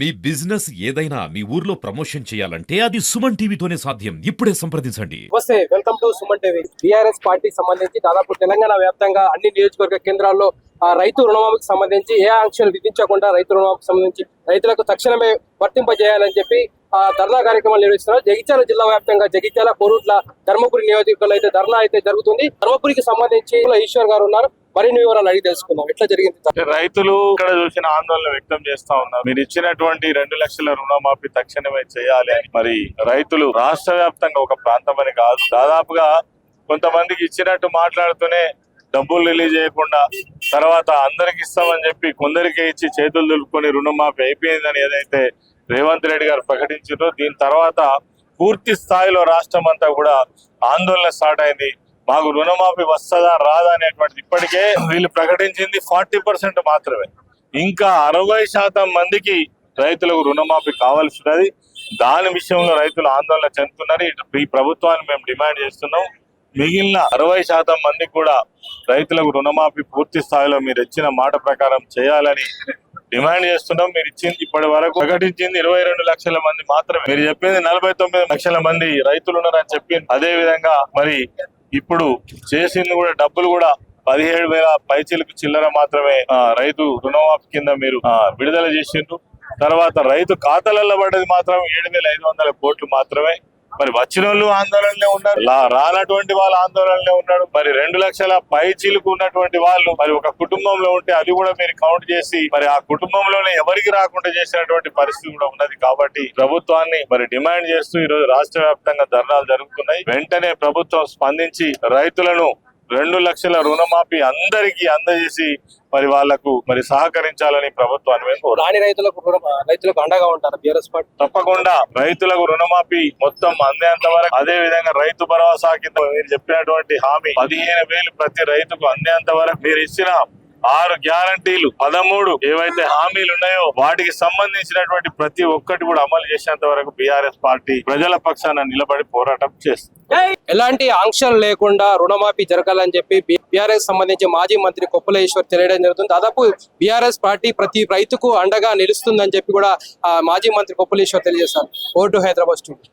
మీ business ఏదైనా మీ ఊర్లో promotion చేయాలంటే అది సుమన్ టీవీతోనే సాధ్యం. ఇప్పుడే సంప్రదించండి. నమస్తే welcome to Suman TV. BRS party సంబంధించి దాదాపు తెలంగాణ వ్యాప్తంగా అన్ని నియోజకవర్గ కేంద్రాల్లో రైతు రుణమాఫీకి సంబంధించి ఏ ఆంక్షలు విధించకుండా రైతు రుణమాఫీకి సంబంధించి రైతులకు తక్షణమే వర్తింపజేయాలని చెప్పి ఆ ధర్నా కార్యక్రమాలు నిర్వహిస్తున్నారు. జగిత్యాల జిల్లా వ్యాప్తంగా జగిత్యాల కోరుట్ల ధర్మపురి నియోజకవర్గంలో అయితే ధర్నా అయితే జరుగుతుంది. ధర్మపురికి సంబంధించి ఈశ్వర్ గారు ఉన్నారు. మరిన్ని వివరాలు అడిగి తెలుసుకుందాం. ఎట్లా జరిగింది? రైతులు ఇక్కడ చూసిన ఆందోళన వ్యక్తం చేస్తా ఉన్నారు. మీరు ఇచ్చినటువంటి రెండు లక్షల రుణమాఫీ తక్షణమే చేయాలి. అని మరి రైతులు రాష్ట్ర వ్యాప్తంగా ఒక ప్రాంతం అని కాదు. దాదాపుగా కొంతమందికి ఇచ్చినట్టు మాట్లాడుతూనే డబ్బులు రిలీజ్ చేయకుండా తర్వాత అందరికి ఇస్తామని చెప్పి కొందరికి ఇచ్చి చేతులు దులుపుకొని రుణమాఫీ అయిపోయిందని ఏదైతే రేవంత్ రెడ్డి గారు ప్రకటించారో దీని తర్వాత పూర్తి స్థాయిలో రాష్ట్రం అంతా కూడా ఆందోళన స్టార్ట్ అయింది. మాకు రుణమాఫీ వస్తుందా రాదా అనేటువంటిది ఇప్పటికే వీళ్ళు ప్రకటించింది ఫార్టీ పర్సెంట్ మాత్రమే. ఇంకా అరవై శాతం మందికి రైతులకు రుణమాఫీ కావాల్సి ఉన్నది దాని విషయంలో రైతులు ఆందోళన చెందుతున్నారు. ఇటు ఈ ప్రభుత్వాన్ని మేము డిమాండ్ చేస్తున్నాం. మిగిలిన అరవై శాతం మందికి కూడా రైతులకు రుణమాఫీ పూర్తి స్థాయిలో మీరు ఇచ్చిన మాట ప్రకారం చేయాలని డిమాండ్ చేస్తున్నాం. మీరు ఇచ్చింది ఇప్పటి వరకు ప్రకటించింది ఇరవై రెండు లక్షల మంది మాత్రమే. మీరు చెప్పింది నలభై తొమ్మిది లక్షల మంది రైతులు ఉన్నారని చెప్పి అదే విధంగా మరి ఇప్పుడు చేసింది కూడా డబ్బులు కూడా పదిహేడు వేల పైచీలకు చిల్లర మాత్రమే రైతు రుణమాఫీ కింద మీరు విడుదల చేసిండ్రు. తర్వాత రైతు ఖాతాలలో పడ్డది మాత్రం ఏడు వేల ఐదు వందల కోట్లు మాత్రమే. మరి వచ్చిన వాళ్ళు ఆందోళనలో ఉన్నారు. రానటువంటి వాళ్ళు ఆందోళనలో ఉన్నాడు మరి రెండు లక్షల పై చిలుకు ఉన్నటువంటి వాళ్ళు మరి ఒక కుటుంబంలో ఉంటే అది కూడా మీరు కౌంట్ చేసి మరి ఆ కుటుంబంలోనే ఎవరికి రాకుండా చేసినటువంటి పరిస్థితి కూడా ఉన్నది కాబట్టి ప్రభుత్వాన్ని మరి డిమాండ్ చేస్తూ ఈ రోజు రాష్ట్ర వ్యాప్తంగా ధర్నాలు జరుగుతున్నాయి. వెంటనే ప్రభుత్వం స్పందించి రైతులను రెండు లక్షల రుణమాఫీ అందరికీ అందజేసి మరి వాళ్ళకు మరి సహకరించాలని ప్రభుత్వాన్ని మేము. రాని రైతులకు రైతులకు అండగా ఉంటారు బీఆర్ఎస్ పార్టీ తప్పకుండా రైతులకు రుణమాఫీ మొత్తం అందేంత వరకు అదే విధంగా రైతు భరోసా కింద మీరు చెప్పినటువంటి హామీ పదిహేను వేలు ప్రతి రైతుకు అందేంత వరకు మీరు ఇచ్చిన ఆరు గ్యారంటీలు పదమూడు ఏవైతే హామీలు ఉన్నాయో వాటికి సంబంధించినటువంటి ప్రతి ఒక్కటి కూడా అమలు చేసేంత వరకు బీఆర్ఎస్ పార్టీ ప్రజల పక్షాన నిలబడి పోరాటం చేస్తుంది. ఎలాంటి ఆంక్షలు లేకుండా రుణమాఫీ జరగాలని చెప్పి బీఆర్ఎస్ సంబంధించి మాజీ మంత్రి కొప్పులేశ్వర్ తెలియడం జరుగుతుంది. దాదాపు బీఆర్ఎస్ పార్టీ ప్రతి రైతుకు అండగా నిలుస్తుందని చెప్పి కూడా మాజీ మంత్రి కొప్పులేశ్వర్ తెలియజేశారు. ఓటు హైదరాబాద్ స్టూడియో.